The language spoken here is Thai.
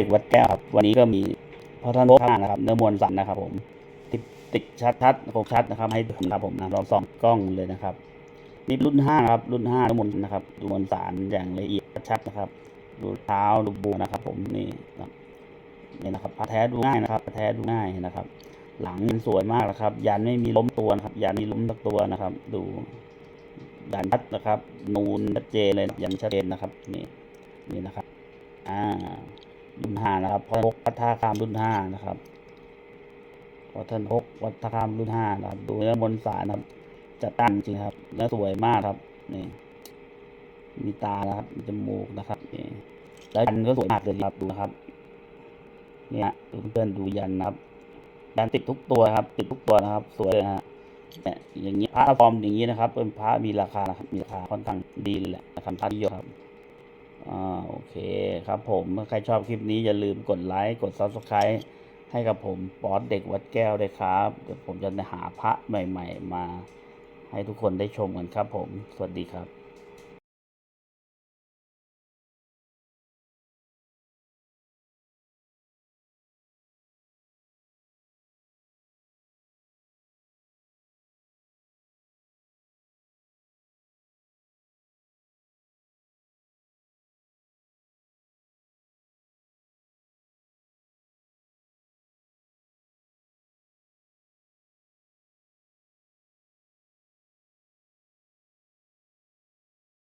ด็กวัดแก้วครับ วันนี้ก็มีพระท่านพบห้านะครับ เนื้อมวลสันนะครับ ผมติดติดชัดชัดคมชัดนะครับ ให้ดูนะครับผมนะเราส่องกล้องเลยนะครับ นี่รุ่นห้าครับ รุ่นห้าเนื้อมวลนะครับดูมวลสารอย่างละเอียดชัดนะครับ ดูเท้าดูบูนะครับ ผมนี่นะนี่นะครับพระแท้ดูง่ายนะครับพระแท้ดูง่ายนะครับ หลังสวยมากนะครับ ยันไม่มีล้มตัวนะครับ ยันมีล้มสักตัวนะครับ ดูยันชัดนะครับ นูนชัดเจนเลยยันชัดเจนนะครับ นี่นี่นะครับ อ่า รุ่นห้านะครับพระพกวัดท่าคามรุ่นห้านะครับวัดท่านพกวัดท่าคามรุ่นห้านะครับ ดูเนื้อมนต์สารครับ จะตั้งจริงครับเนื้อสวยมากครับนี่มีตานะครับมีจมูกนะครับนี่แล้วยันก็สวยมากเลยครับดูนะครับเนี่ยเพื่อนๆดูยันนะครับยันติดทุกตัวครับ ติดทุกตัวนะครับ สวยเลยนะฮะเนี่ยอย่างนี้พระฟอร์มอย่างนี้นะครับ เป็นพระมีราคานะครับมีราคาค่อนข้างดีเลยแหละนะครับพระนิยมครับ อ่าโอเคครับผมเมื่อใครชอบคลิปนี้อย่าลืมกดไลค์กด Subscribe ให้กับผมปอดเด็กวัดแก้วด้วยครับ เดี๋ยวผมจะหาพระใหม่ ๆ มาให้ทุกคนได้ชมกันครับผม สวัสดีครับ